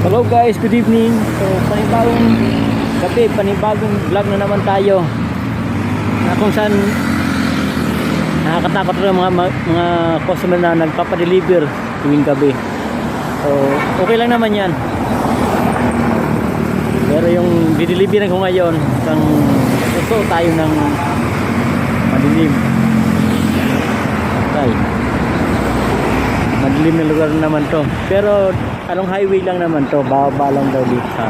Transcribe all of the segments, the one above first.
Hello guys, good evening. So, panibagong gabi, panibagong vlog na naman tayo. Na kung saan nakakatakot rin mga, mga, customer na nagpapadeliver tuwing gabi. So, okay lang naman yan. Pero yung didelivery ko ngayon, isang gusto tayo ng madilim. Madilim na lugar naman to. Pero anong highway lang naman to. Bababa lang daw dito sa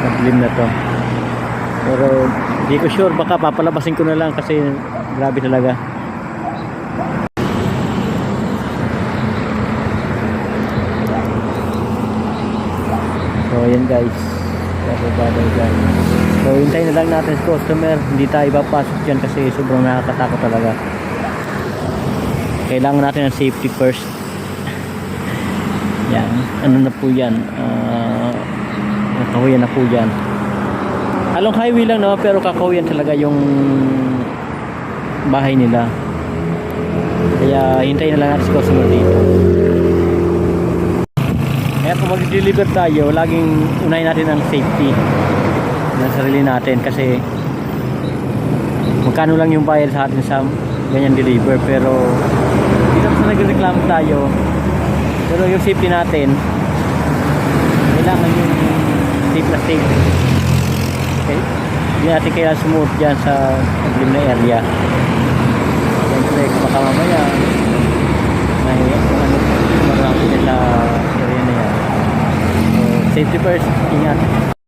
madilim na to. Pero hindi ko sure. Baka papalabasin ko na lang kasi grabe talaga. So ayan guys. Bababa guys. So hintayin na lang natin sa customer. Hindi tayo papasok dyan kasi sobrang nakakatakot talaga kailangan natin ng safety first. Yan. Ano na po yan? Uh, kakahuyan na po yan. Along highway lang naman pero kakahuyan talaga yung bahay nila. Kaya hintayin na lang natin si customer dito. Kaya kung mag-deliver tayo laging unahin natin ang safety ng sarili natin. Kasi magkano lang yung bayad sa atin sa ganyan deliver. Pero naman sa nagreklamo tayo pero yung safety natin kailangan yung safe na safe. Okay? Hindi natin kailangan sumuot dyan sa maglim na area. Siyempre baka mamaya may ano marami na sa area na yan. So safety first ingat